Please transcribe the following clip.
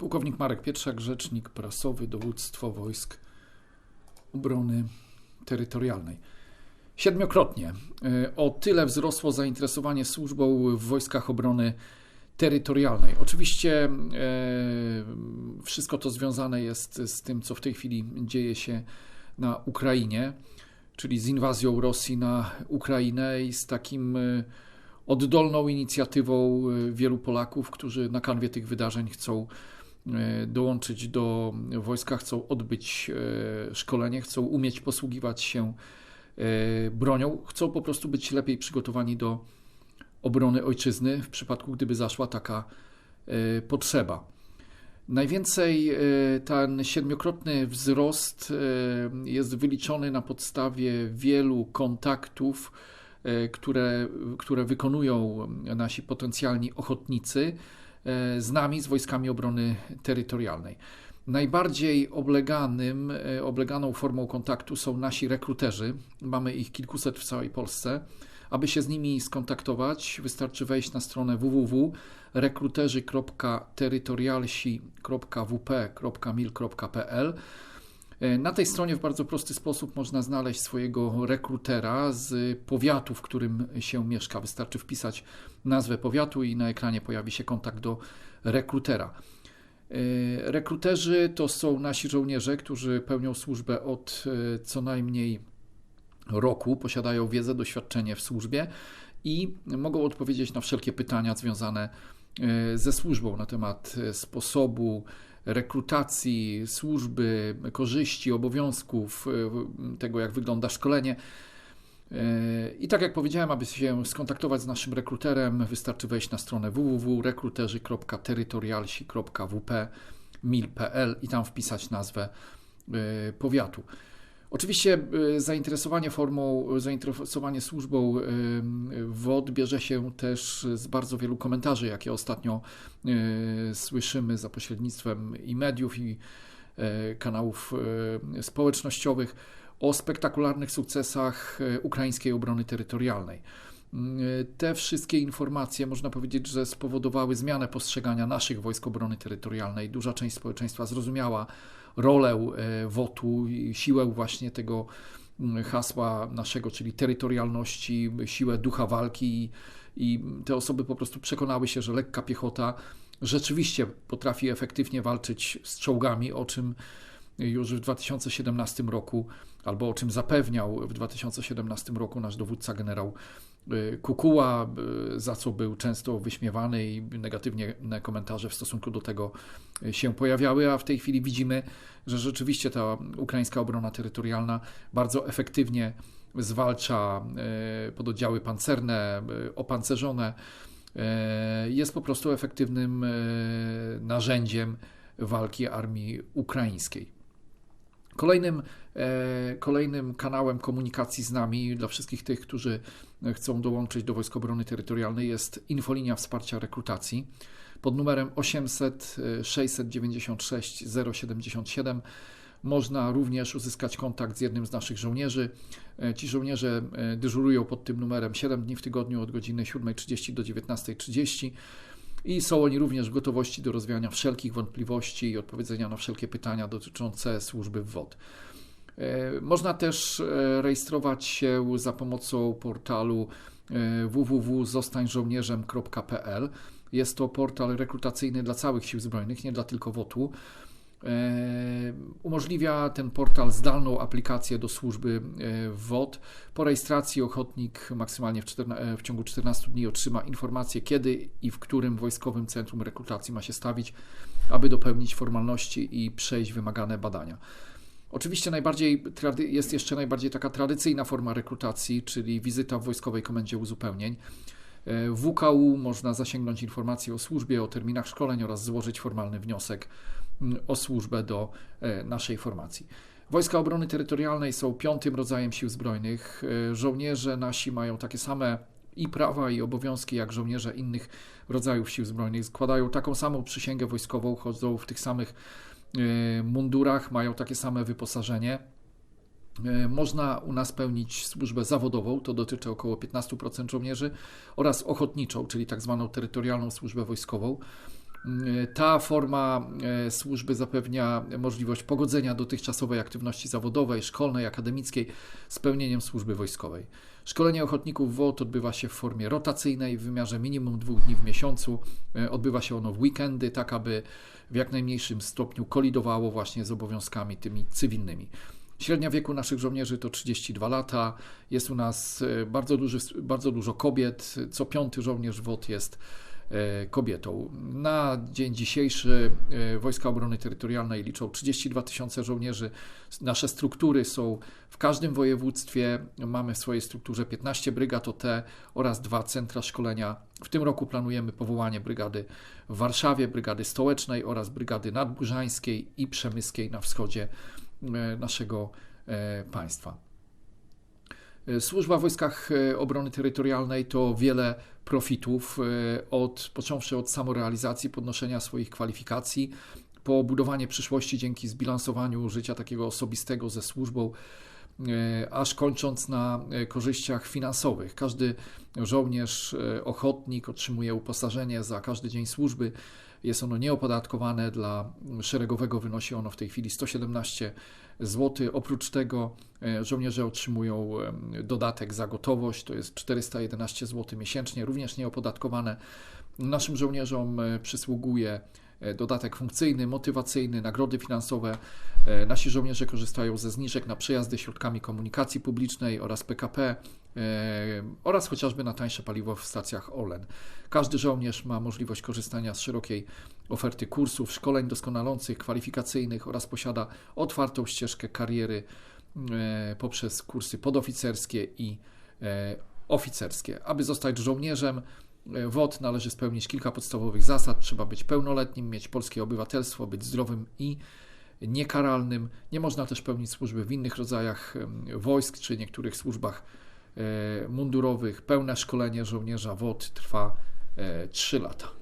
Pułkownik Marek Pietrzak, rzecznik prasowy, dowództwo wojsk obrony terytorialnej. Siedmiokrotnie. E, o tyle wzrosło zainteresowanie służbą w wojskach obrony terytorialnej. Oczywiście e, wszystko to związane jest z tym, co w tej chwili dzieje się na Ukrainie, czyli z inwazją Rosji na Ukrainę i z takim e, oddolną inicjatywą wielu Polaków, którzy na kanwie tych wydarzeń chcą dołączyć do wojska, chcą odbyć szkolenie, chcą umieć posługiwać się E, bronią, chcą po prostu być lepiej przygotowani do obrony ojczyzny w przypadku, gdyby zaszła taka e, potrzeba. Najwięcej e, ten siedmiokrotny wzrost jest wyliczony na podstawie wielu kontaktów, które, które wykonują nasi potencjalni ochotnicy z nami, z wojskami obrony terytorialnej. Najbardziej obleganym, e, obleganą formą kontaktu są nasi rekruterzy. Mamy ich kilkuset w całej Polsce. Aby się z nimi skontaktować, wystarczy wejść na stronę www.rekruterzy.terytorialsi.wp.mil.pl. E, na tej stronie w bardzo prosty sposób można znaleźć swojego rekrutera z powiatu, w którym się mieszka. Wystarczy wpisać nazwę powiatu i na ekranie pojawi się kontakt do rekrutera. E, rekruterzy to są nasi żołnierze, którzy pełnią służbę od e, co najmniej roku, posiadają wiedzę, doświadczenie w służbie i mogą odpowiedzieć na wszelkie pytania związane ze służbą na temat sposobu rekrutacji, służby, korzyści, obowiązków, tego jak wygląda szkolenie. I tak jak powiedziałem, aby się skontaktować z naszym rekruterem, wystarczy wejść na stronę www.rekruterzy.terytorialsi.wp.mil.pl i tam wpisać nazwę e, powiatu. Oczywiście e, zainteresowanie formą, zainteresowanie służbą e, WOD bierze się też z bardzo wielu komentarzy, jakie ostatnio słyszymy za pośrednictwem i mediów, i kanałów społecznościowych o spektakularnych sukcesach ukraińskiej obrony terytorialnej. Te wszystkie informacje, można powiedzieć, że spowodowały zmianę postrzegania naszych wojsk obrony terytorialnej. Duża część społeczeństwa zrozumiała rolę e, WOT-u siłę właśnie tego mm, hasła naszego, czyli terytorialności, siłę ducha walki i te osoby po prostu przekonały się, że lekka piechota rzeczywiście potrafi efektywnie walczyć z czołgami, o czym już w 2017 roku, albo o czym zapewniał w 2017 roku nasz dowódca generał y, Kukuła, y, za co był często wyśmiewany i negatywnie komentarze w stosunku do tego y, się pojawiały, a w tej chwili widzimy, że rzeczywiście ta ukraińska obrona terytorialna bardzo efektywnie zwalcza pododdziały pancerne, opancerzone, jest po prostu efektywnym narzędziem walki armii ukraińskiej. Kolejnym, e, kolejnym kanałem komunikacji z nami dla wszystkich tych, którzy chcą dołączyć do Wojsk Obrony Terytorialnej jest infolinia wsparcia rekrutacji pod numerem 800 696 077 można również uzyskać kontakt z jednym z naszych żołnierzy. E, ci żołnierze e, dyżurują pod tym numerem 7 dni w tygodniu od godziny 7.30 do 19.30 i są oni również w gotowości do rozwiania wszelkich wątpliwości i odpowiedzenia na wszelkie pytania dotyczące służby WOD. E, można też e, rejestrować się za pomocą portalu e, www.zostańżołnierzem.pl. Jest to portal rekrutacyjny dla całych sił zbrojnych, nie dla tylko WOT-u. E, umożliwia ten portal zdalną aplikację do służby e, WOD. Po rejestracji ochotnik maksymalnie w, e, w, ciągu 14 dni otrzyma informację, kiedy i w którym wojskowym centrum rekrutacji ma się stawić, aby dopełnić formalności i przejść wymagane badania. Oczywiście najbardziej jest jeszcze najbardziej taka tradycyjna forma rekrutacji, czyli wizyta w Wojskowej Komendzie Uzupełnień. W WKU można zasięgnąć informacji o służbie, o terminach szkoleń oraz złożyć formalny wniosek o służbę do e, naszej formacji. Wojska Obrony Terytorialnej są piątym rodzajem sił zbrojnych. E, żołnierze nasi mają takie same i prawa, i obowiązki jak żołnierze innych rodzajów sił zbrojnych. Składają taką samą przysięgę wojskową, chodzą w tych samych e, mundurach, mają takie same wyposażenie. Można u nas pełnić służbę zawodową, to dotyczy około 15% żołnierzy, oraz ochotniczą, czyli tak zwaną terytorialną służbę wojskową. Ta forma e, służby zapewnia możliwość pogodzenia dotychczasowej aktywności zawodowej, szkolnej, akademickiej z pełnieniem służby wojskowej. Szkolenie ochotników WOT odbywa się w formie rotacyjnej w wymiarze minimum dwóch dni w miesiącu. E, odbywa się ono w weekendy, tak aby w jak najmniejszym stopniu kolidowało właśnie z obowiązkami tymi cywilnymi. Średnia wieku naszych żołnierzy to 32 lata. Jest u nas e, bardzo, duży, bardzo dużo kobiet. Co piąty żołnierz WOT jest kobietą. Na dzień dzisiejszy e, Wojska Obrony Terytorialnej liczą 32 tysiące żołnierzy. Nasze struktury są w każdym województwie. Mamy w swojej strukturze 15 brygad OT oraz dwa centra szkolenia. W tym roku planujemy powołanie brygady w Warszawie, brygady stołecznej oraz brygady nadburzańskiej i przemyskiej na wschodzie e, naszego państwa. Służba w Wojskach Obrony Terytorialnej to wiele profitów, e, od, począwszy od samorealizacji, podnoszenia swoich kwalifikacji, po budowanie przyszłości dzięki zbilansowaniu życia takiego osobistego ze służbą, e, aż kończąc na e, korzyściach finansowych. Każdy żołnierz, ochotnik otrzymuje uposażenie za każdy dzień służby. Jest ono nieopodatkowane, dla szeregowego wynosi ono w tej chwili 117 zł. Oprócz tego e, żołnierze otrzymują dodatek za gotowość, to jest 411 zł miesięcznie, również nieopodatkowane. Naszym żołnierzom e, przysługuje dodatek funkcyjny, motywacyjny, nagrody finansowe. Nasi żołnierze korzystają ze zniżek na przejazdy środkami komunikacji publicznej oraz PKP oraz chociażby na tańsze paliwo w stacjach OLEN. Każdy żołnierz ma możliwość korzystania z szerokiej oferty kursów, szkoleń doskonalących, kwalifikacyjnych oraz posiada otwartą ścieżkę kariery e, poprzez kursy podoficerskie i e, oficerskie. Aby zostać żołnierzem, e, WOT należy spełnić kilka podstawowych zasad. Trzeba być pełnoletnim, mieć polskie obywatelstwo, być zdrowym i niekaralnym. Nie można też pełnić służby w innych rodzajach wojsk czy niektórych służbach mundurowych. Pełne szkolenie żołnierza WOT trwa 3 lata.